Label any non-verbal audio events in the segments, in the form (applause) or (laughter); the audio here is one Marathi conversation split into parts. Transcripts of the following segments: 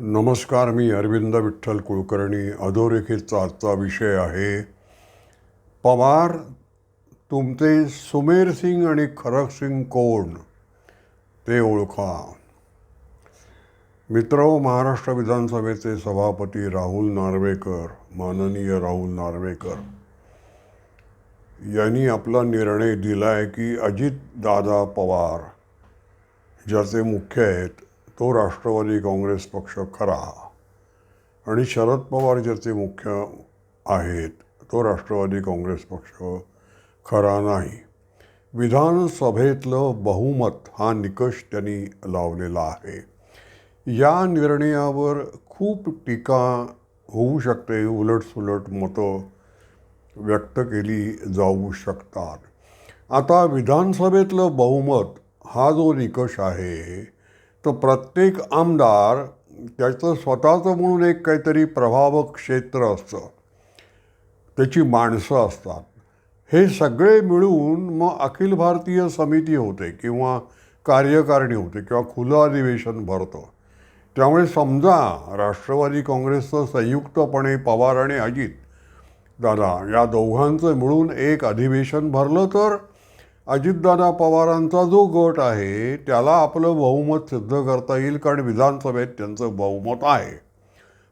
नमस्कार मी अरविंद विठ्ठल कुलकर्णी. अधोरेखितचा आजचा विषय आहे पवार तुमचे सुमेर सिंग आणि खरक सिंग कोण? ते ओळखा. मित्र महाराष्ट्र विधानसभेचे सभापती राहुल नार्वेकर माननीय राहुल नार्वेकर. यांनी आपला निर्णय दिला आहे की अजितदादा पवार ज्याचे मुख्य आहेत तो राष्ट्रवादी काँग्रेस पक्ष खरा. आणि शरद पवार ज्याचे मुख्य आहेत तो राष्ट्रवादी काँग्रेस पक्ष खरा नाही. विधानसभेतलं बहुमत हा निकष त्यांनी लावलेला आहे. या निर्णयावर खूप टीका होऊ शकते उलटसुलट मतं व्यक्त केली जाऊ शकतात. आता विधानसभेतलं बहुमत हा जो निकष आहे तर प्रत्येक आमदार त्याचं स्वतःचं म्हणून एक काहीतरी प्रभावक क्षेत्र असतं. त्याची माणसं असतात. हे सगळे मिळून मग अखिल भारतीय समिती होते किंवा कार्यकारिणी होते किंवा खुलं अधिवेशन भरतं. त्यामुळे समजा राष्ट्रवादी काँग्रेसचं संयुक्तपणे पवार आणि अजित दादा या दोघांचं मिळून एक अधिवेशन भरलं तर अजितदादा पवारांचा जो गट आहे त्याला आपलं बहुमत सिद्ध करता येईल कारण विधानसभेत त्यांचं बहुमत आहे.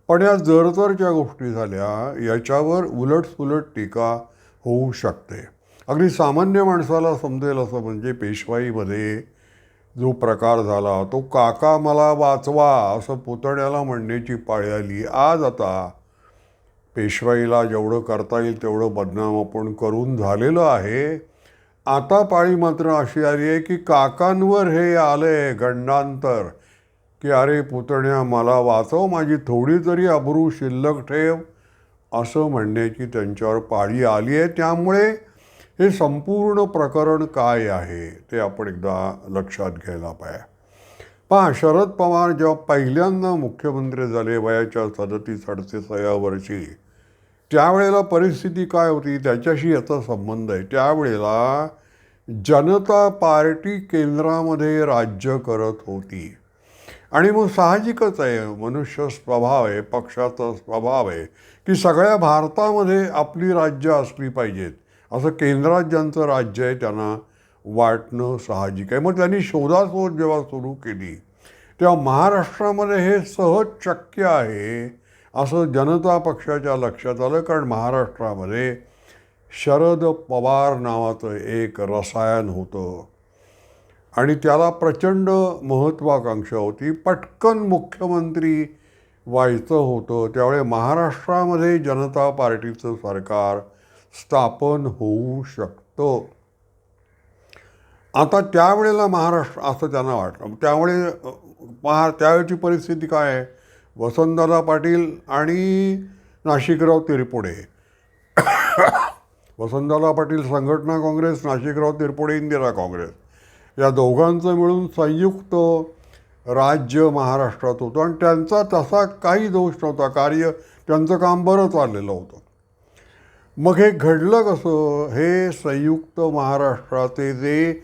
पण या जरतरच्या गोष्टी झाल्या याच्यावर उलटसुलट टीका होऊ शकते. अगदी सामान्य माणसाला समजेल असं म्हणजे पेशवाईमध्ये जो प्रकार झाला तो काका मला वाचवा असं पुतण्याला म्हणण्याची पाळी आली. आज आता पेशवाईला जेवढं करता येईल तेवढं बदनाम आपण करून झालेलं आहे. आता पाळी मात्र अशी आली आहे की काकांवर हे आलं आहे गंडांतर. की अरे पुतण्या मला वाचव माझी थोडी तरी अब्रू शिल्लक ठेव असं म्हणण्याची त्यांच्यावर पाळी आली आहे. त्यामुळे हे संपूर्ण प्रकरण काय आहे ते आपण एकदा लक्षात घ्यायला पाहिजे पहा शरद पवार जेव्हा पहिल्यांदा मुख्यमंत्री झाले वयाच्या सदतीस अडतीसाव्या वर्षी त्यावेळेला परिस्थिती काय होती? त्याच्याशी याचा संबंध आहे. त्यावेळेला जनता पार्टी केंद्रामध्ये राज्य करत होती. आणि मग साहजिकच आहे मनुष्य स्वभाव आहे पक्षाचा स्वभाव आहे की सगळ्या भारतामध्ये आपली राज्य असली पाहिजेत. असं केंद्रात ज्यांचं राज्य आहे त्यांना वाटणं साहजिक आहे. मग त्यांनी शोधाशोध जेव्हा सुरू केली तेव्हा महाराष्ट्रामध्ये हे सहज शक्य आहे असं जनता पक्षाच्या लक्षात आलं कारण महाराष्ट्रामध्ये शरद पवार नावाचं एक रसायन होतं. आणि त्याला प्रचंड महत्त्वाकांक्षा होती. पटकन मुख्यमंत्री व्हायचं होतं. त्यामुळे महाराष्ट्रामध्ये जनता पार्टीचं सरकार स्थापन होऊ शकतं. आता त्यावेळेला महाराष्ट्र असं त्यांना वाटलं. त्यामुळे महा त्यावेळेची परिस्थिती काय आहे? वसंतदादा पाटील आणि नाशिकराव तिरपुडे. वसंतदादा पाटील संघटना काँग्रेस नाशिकराव तिरपुडे इंदिरा काँग्रेस. या दोघांचं मिळून संयुक्त राज्य महाराष्ट्रात होतं आणि त्यांचा तसा काही दोष नव्हता. कार्य त्यांचं काम बरं चाललेलं होतं. मग हे घडलं कसं? हे संयुक्त महाराष्ट्राचे जे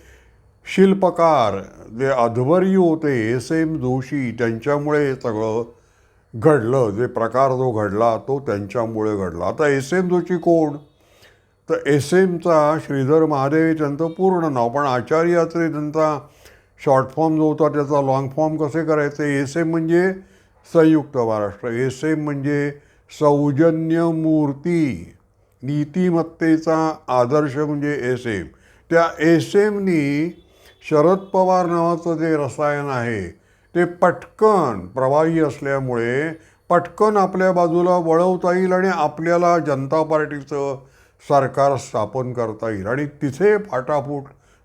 शिल्पकार जे अध्वर्यू होते एस एम जोशी त्यांच्यामुळे सगळं घडलं जे प्रकार जो घडला तो त्यांच्यामुळे घडला. आता एस एम जोची कोण? तर एस एमचा श्रीधर महादेव त्यांचं पूर्ण नाव पण आचार्याचे त्यांचा शॉर्ट फॉर्म जो होता त्याचा लॉंग फॉर्म कसे करायचे? एस एम म्हणजे संयुक्त महाराष्ट्र. एस एम म्हणजे सौजन्य मूर्ती नीतिमत्तेचा आदर्श म्हणजे एस एम त्या एस एमनी शरद पवार नावाचं जे रसायन आहे ते पटकन प्रवाही असल्यामुळे पटकन आपल्या बाजूला वळवता येईल आणि आपल्याला जनता पार्टीचं सरकार स्थापन करता येईल. आणि तिथे फाटाफूट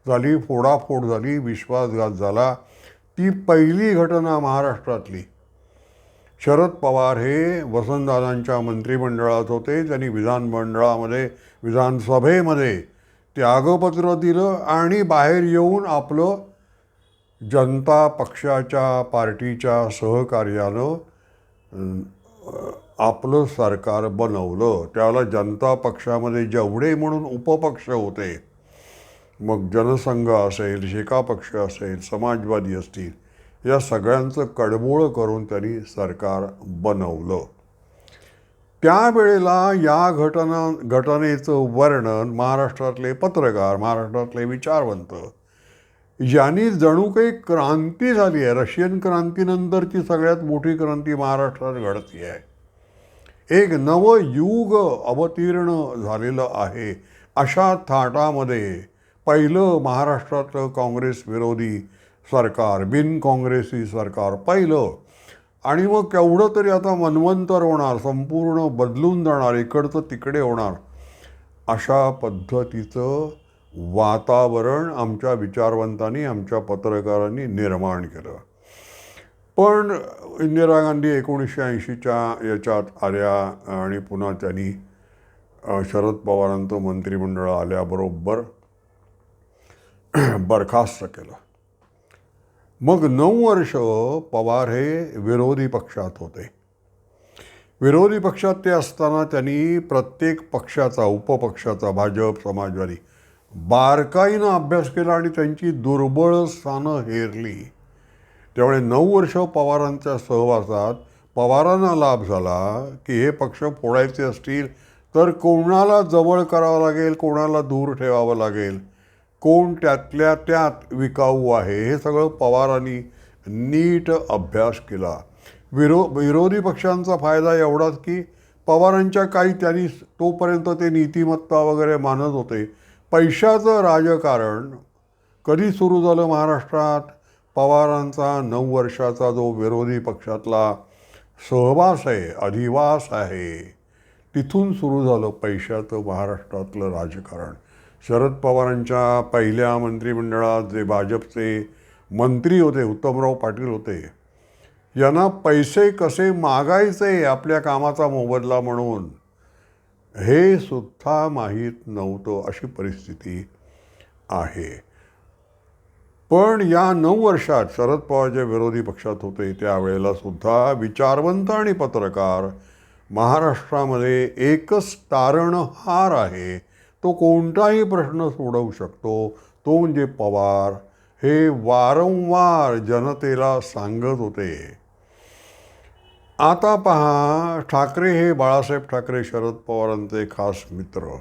झाली फोडाफोड झाली विश्वासघात झाला. ती पहिली घटना महाराष्ट्रातली. शरद पवार हे वसंतदादांच्या मंत्रिमंडळात होते. त्यांनी विधानमंडळामध्ये विधानसभेमध्ये त्यागपत्र दिलं आणि बाहेर येऊन आपलं जनता पक्षाच्या पार्टीच्या सहकार्यानं आपलं सरकार बनवलं. त्याला जनता पक्षामध्ये जेवढे म्हणून उपपक्ष होते मग जनसंघ असेल शेका पक्ष असेल समाजवादी असतील या सगळ्यांचं कडबोळं करून त्यांनी सरकार बनवलं. त्यावेळेला या घटना घटनेचं वर्णन महाराष्ट्रातले पत्रकार महाराष्ट्रातले विचारवंत यांनी जणू काही क्रांती झाली आहे. रशियन क्रांतीनंतरची सगळ्यात मोठी क्रांती महाराष्ट्रात घडती आहे. एक नवं युग अवतीर्ण झालेलं आहे. अशा थाटामध्ये पहिलं महाराष्ट्रातलं काँग्रेस विरोधी सरकार बिन काँग्रेसी सरकार पहिलं. आणि मग केवढं तरी आता मनवंतर होणार संपूर्ण बदलून जाणार इकडचं तिकडे होणार अशा पद्धतीचं वातावरण आमच्या विचारवंतांनी आमच्या पत्रकारांनी निर्माण केलं. पण इंदिरा गांधी एकोणीसशे ऐंशीच्या याच्यात आल्या आणि पुन्हा त्यांनी शरद पवारांचं मंत्रिमंडळ आल्याबरोबर बरखास्त केलं. मग नऊ वर्ष पवार हे विरोधी पक्षात होते. विरोधी पक्षात ते असताना त्यांनी प्रत्येक पक्षाचा उपपक्षाचा भाजप समाजवादी बारकाईनं अभ्यास केला आणि त्यांची दुर्बळ स्थानं हेरली. त्यामुळे नऊ वर्ष पवारांच्या सहवासात पवारांना लाभ झाला की हे पक्ष फोडायचे असतील तर कोणाला जवळ करावं लागेल कोणाला दूर ठेवावं लागेल कोण त्यातल्या त्यात विकाऊ आहे हे सगळं पवारांनी नीट अभ्यास केला. विरो विरोधी पक्षांचा फायदा एवढाच की पवारांच्या काही त्यांनी तोपर्यंत ते नीतिमत्ता वगैरे मानत होते. पैशाचं राजकारण कधी सुरू झालं महाराष्ट्रात? पवारांचा नऊ वर्षाचा जो विरोधी पक्षातला सहवास आहे अधिवास आहे तिथून सुरू झालं पैशाचं महाराष्ट्रातलं राजकारण. शरद पवारांच्या पहिल्या मंत्रिमंडळात जे भाजपचे मंत्री होते उत्तमराव पाटील होते यांना पैसे कसे मागायचे आपल्या कामाचा मोबदला म्हणून? हे सुद्धा माहीत नव्हतं अशी परिस्थिती आहे. पण या नऊ वर्षात शरद पवार जे विरोधी पक्षात होते त्यावेळेला सुद्धा विचारवंत आणि पत्रकार महाराष्ट्रामध्ये एकच तारणहार आहे. तो कोणताही प्रश्न सोडवू शकतो. तो म्हणजे पवार. हे वारंवार जनतेला सांगत होते. आता पहा ठाकरे हे बाळासाहेब ठाकरे शरद पवारांचे खास मित्र.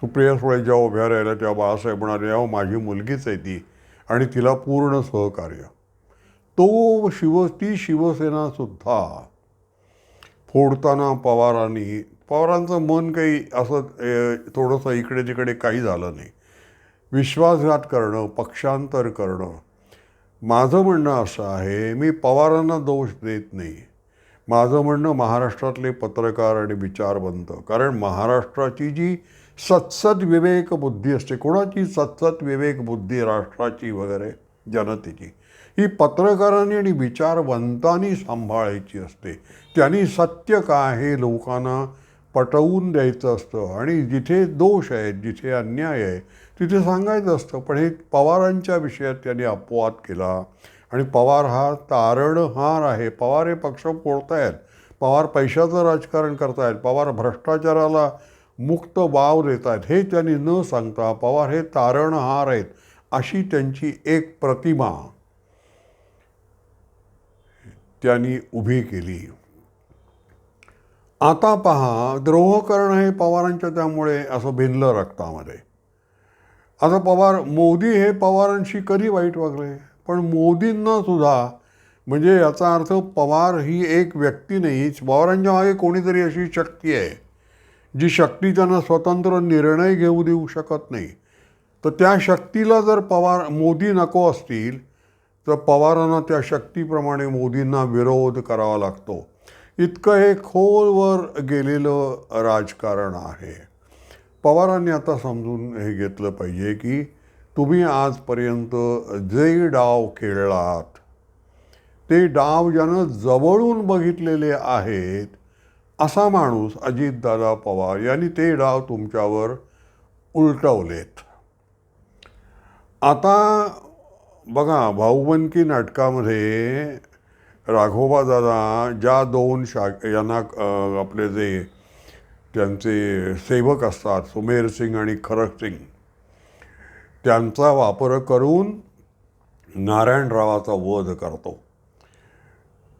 सुप्रिया सुळे जेव्हा उभ्या राहिल्या तेव्हा बाळासाहेब म्हणाले अहो माझी मुलगीच आहे ती आणि तिला पूर्ण सहकार्य. तो शिव ती शिवसेनासुद्धा फोडताना पवारांनी पवारांचं मन काही असं थोडंसं इकडे तिकडे काही झालं नाही. विश्वासघात करणं पक्षांतर करणं माझं म्हणणं असं आहे मी पवारांना दोष देत नाही. माझं म्हणणं महाराष्ट्रातले पत्रकार आणि विचारवंत. कारण महाराष्ट्राची जी सत्सद विवेक बुद्धी असते कोणाची सत्सत विवेक बुद्धी राष्ट्राची वगैरे जनतेची ही पत्रकारांनी आणि विचारवंतांनी सांभाळायची असते. त्यांनी सत्य काय हे लोकांना पटवून द्यायचं असतं. आणि जिथे दोष आहेत जिथे अन्याय आहे तिथे सांगायचं असतं पण हे पवारांच्या विषयात त्यांनी अपवाद केला. आणि पवार हा तारणहार आहे. पवार हे पक्ष फोडतायत. पवार पैशाचं राजकारण करतायत. पवार भ्रष्टाचाराला मुक्त वाव देत आहेत हे त्यांनी न सांगता पवार हे तारणहार आहेत अशी त्यांची एक प्रतिमा त्यांनी उभी केली. आता पहा द्रोह करणं हे पवारांच्या त्यामुळे असं भिनलं रक्तामध्ये. आता पवार मोदी हे पवारांशी कधी वाईट वागले? पण मोदींना सुद्धा म्हणजे याचा अर्थ पवार ही एक व्यक्ती नाही पवारांच्या मागे कोणीतरी अशी शक्ती आहे जी शक्ती त्यांना स्वतंत्र निर्णय घेऊ देऊ शकत नाही. तर त्या शक्तीला जर पवार मोदी नको असतील तर पवारांना त्या शक्तीप्रमाणे मोदींना विरोध करावा लागतो. इतकं हे खोलवर गेलेलं राजकारण आहे. पवारांनी आता समजून हे घेतलं पाहिजे की तुम्ही आजपर्यंत जे डाव खेळलात ते डाव ज्यानं जवळून बघितलेले आहेत असा माणूस अजितदादा पवार यांनी ते डाव तुमच्यावर उलटवलेत. आता बघा भाऊबंकी नाटकामध्ये राघोबा दादा ज्या दोन शा यांना आपले जे त्यांचे सेवक असतात सुमेर सिंग आणि खरक सिंग. त्यांचा वापर करून नारायणरावाचा वध करतो.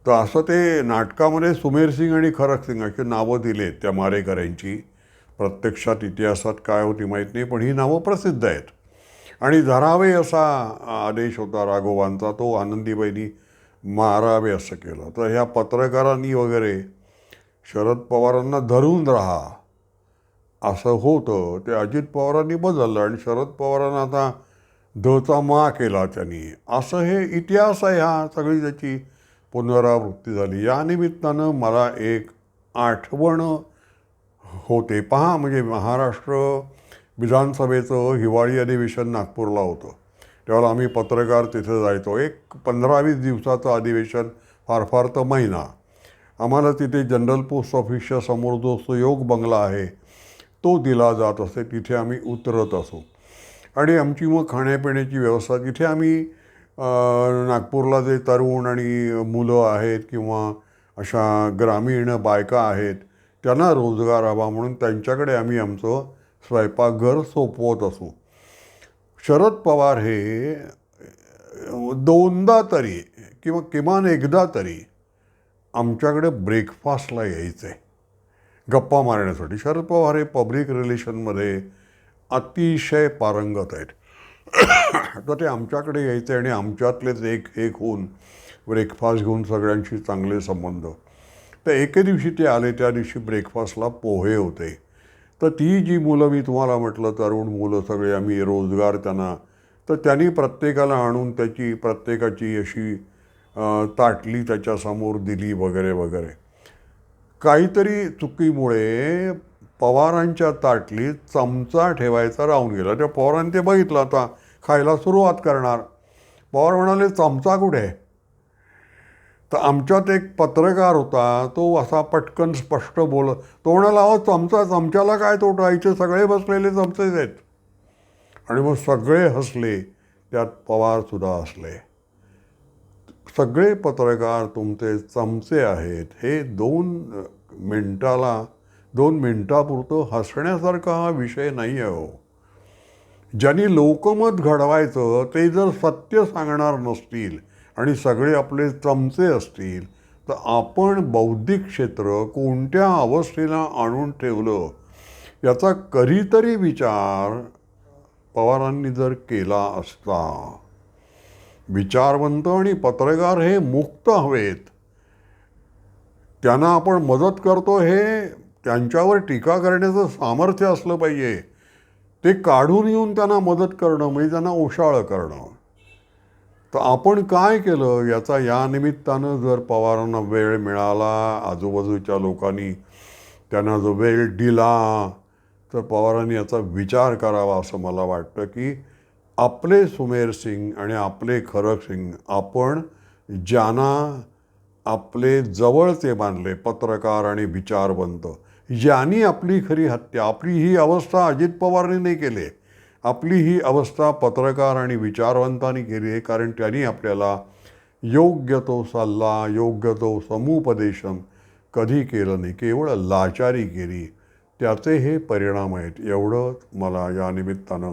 तर असं ते नाटकामध्ये सुमेर सिंग आणि खरक सिंग अशी नावं दिलेत त्या मारेकऱ्यांची. प्रत्यक्षात इतिहासात काय होती माहीत नाही पण ही नावं प्रसिद्ध आहेत. आणि धरावे असा आदेश होता राघवांचा तो आनंदीबाईंनी मारावे असं केलं. तर ह्या पत्रकारांनी वगैरे शरद पवारांना धरून राहा. असं होतं ते अजित पवारांनी बदललं आणि शरद पवारांना आता धचा मा केला त्यांनी. असं हे इतिहास आहे हा सगळी त्याची पुनरावृत्ती झाली. या निमित्तानं मला एक आठवण होते. पहा म्हणजे महाराष्ट्र विधानसभेचं हिवाळी अधिवेशन नागपूरला होतं. त्यावेळेला आम्ही पत्रकार तिथे जायचो. एक पंधरा वीस दिवसाचं अधिवेशन फार फार तर महिना. आम्हाला तिथे जनरल पोस्ट ऑफिसच्या समोर जो सुयोग बंगला आहे तो दिला जात असे तिथे आम्ही उतरत असो. आणि आमची मग खाण्यापिण्याची व्यवस्था तिथे आम्ही नागपूरला जे तरुण आणि मुलं आहेत किंवा अशा ग्रामीण बायका आहेत त्यांना रोजगार हवा म्हणून त्यांच्याकडे आम्ही आमचं स्वयंपाकघर सोपवत असू. शरद पवार हे दोनदा तरी किंवा किमान एकदा तरी आमच्याकडे ब्रेकफास्टला यायचं आहे गप्पा मारण्यासाठी. शरद पवार हे पब्लिक रिलेशनमध्ये अतिशय पारंगत आहेत. (coughs) तर ते आमच्याकडे यायचे आणि आमच्यातलेच एक एक होऊन ब्रेकफास्ट घेऊन सगळ्यांशी चांगले संबंध. तर एके दिवशी ते आले त्या दिवशी ब्रेकफास्टला पोहे होते. तर ती जी मुलं मी तुम्हाला म्हटलं तरुण मुलं सगळे आम्ही रोजगार त्यांना तर त्यांनी प्रत्येकाला आणून त्याची प्रत्येकाची अशी ताटली त्याच्यासमोर दिली वगैरे वगैरे. काहीतरी चुकीमुळे पवारांच्या ताटलीत चमचा ठेवायचा राहून गेला. त्या पवारांनी ते बघितलं आता. खायला सुरुवात करणार. पवार म्हणाले चमचा कुठे? आहे?" तर आमच्यात एक पत्रकार होता. तो असा पटकन स्पष्ट बोल तो म्हणाला अहो चमचा चमच्याला काय तोटा? इथे सगळे बसलेले चमचेच आहेत. आणि मग सगळे हसले. त्यात पवारसुद्धा हसले. सगळे पत्रकार तुमचे चमचे आहेत. हे दोन मिनटाला दोन मिनटापुरतं हसण्यासारखा हा विषय नाही आहे हो. ज्यांनी लोकमत घडवायचं ते जर सत्य सांगणार नसतील आणि सगळे आपले चमचे असतील तर आपण बौद्धिक क्षेत्र कोणत्या अवस्थेला आणून ठेवलं? याचा कधीतरी विचार पवारांनी जर केला असता विचारवंत आणि पत्रकार हे मुक्त हवेत. त्यांना आपण मदत करतो हे त्यांच्यावर टीका करण्याचं सामर्थ्य असलं पाहिजे. ते काढून येऊन त्यांना मदत करणं म्हणजे त्यांना ओशाळं करणं. तर आपण काय केलं? याचा या निमित्तानं जर पवारांना वेळ मिळाला आजूबाजूच्या लोकांनी त्यांना जो वेळ दिला तर पवारांनी याचा विचार करावा असं मला वाटतं की आपले सुमेर सिंग आणि आपले खरक सिंग आपण ज्यांना आपले जवळचे मानले पत्रकार आणि विचारवंत ज्यांनी आपली खरी हत्या आपली ही अवस्था अजित पवारने नाही केली आपली ही अवस्था पत्रकार आणि विचारवंतांनी केली आहे कारण त्यांनी आपल्याला योग्य तो सल्ला योग्य तो समुपदेशन कधी केलं नाही केवळ लाचारी केली त्याचे हे परिणाम आहेत एवढं मला या निमित्तानं